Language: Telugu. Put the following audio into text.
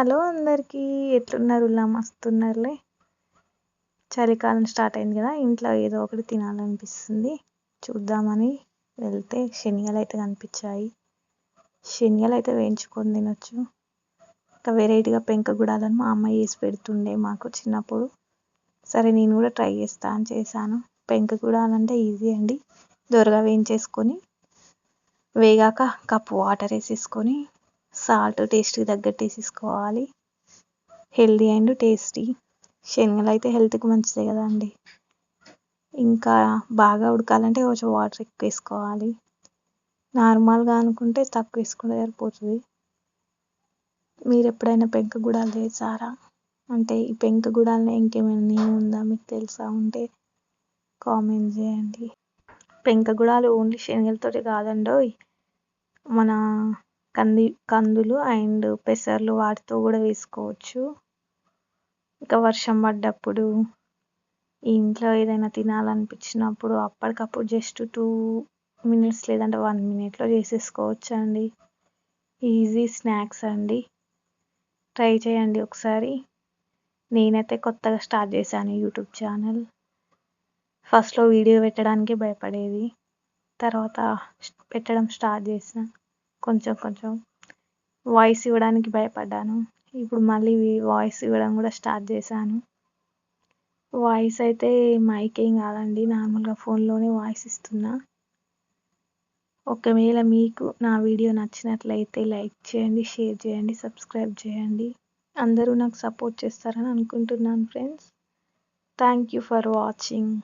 హలో అందరికీ ఎట్లున్నారు? మస్తున్నారులే. చలికాలం స్టార్ట్ అయింది కదా ఇంట్లో ఏదో ఒకటి తినాలనిపిస్తుంది. చూద్దామని వెళ్తే శనగలు అయితే కనిపించాయి. శనగలు అయితే వేయించుకొని తినొచ్చు. ఇంకా వెరైటీగా పెంక గుడాలని మా అమ్మ వేసి పెడుతుండే మాకు చిన్నప్పుడు. సరే నేను కూడా ట్రై చేస్తా అని చేశాను. పెంక గుడాలంటే ఈజీ అండి. దొరగా వేయించేసుకొని వేగాక కప్పు వాటర్ వేసేసుకొని సాల్ట్ టేస్ట్కి తగ్గట్టు వేసేసుకోవాలి. Healthy and tasty. శనగలు అయితే హెల్త్కి మంచిదే కదా అండి. ఇంకా బాగా ఉడకాలంటే కొంచెం వాటర్ ఎక్కువ వేసుకోవాలి. నార్మల్గా అనుకుంటే తక్కువ వేసుకుంటే సరిపోతుంది. మీరు ఎప్పుడైనా పెంక గుడాలు చేశారా? అంటే ఈ పెంక గుడాలని ఇంకేమైనా నేమ్ ఉందా? మీకు తెలుసా ఉంటే కామెంట్ చేయండి. పెంక గుడాలు ఓన్లీ శనగలతోటి కాదండి మన కంది కందులు అండ్ పెసర్లు వాటితో కూడా వేసుకోవచ్చు. ఇంకా వర్షం పడ్డప్పుడు ఇంట్లో ఏదైనా తినాలనిపించినప్పుడు అప్పటికప్పుడు జస్ట్ టూ మినిట్స్ లేదంటే వన్ మినిట్లో చేసేసుకోవచ్చు అండి ఈజీ స్నాక్స్ అండి. ట్రై చేయండి ఒకసారి. నేనైతే కొత్తగా స్టార్ట్ చేశాను యూట్యూబ్ ఛానల్ ఫస్ట్లో వీడియో పెట్టడానికి భయపడేది. తర్వాత పెట్టడం స్టార్ట్ చేసిన. కొంచెం కొంచెం వాయిస్ ఇవ్వడానికి భయపడ్డాను. ఇప్పుడు మళ్ళీ వాయిస్ ఇవ్వడం కూడా స్టార్ట్ చేశాను. వాయిస్ అయితే మైక్ ఏం కాదండి నార్మల్గా ఫోన్లోనే వాయిస్ ఇస్తున్నా. ఒకవేళ మీకు నా వీడియో నచ్చినట్లయితే లైక్ చేయండి షేర్ చేయండి సబ్స్క్రైబ్ చేయండి. అందరూ నాకు సపోర్ట్ చేస్తారని అనుకుంటున్నాను friends thank you for watching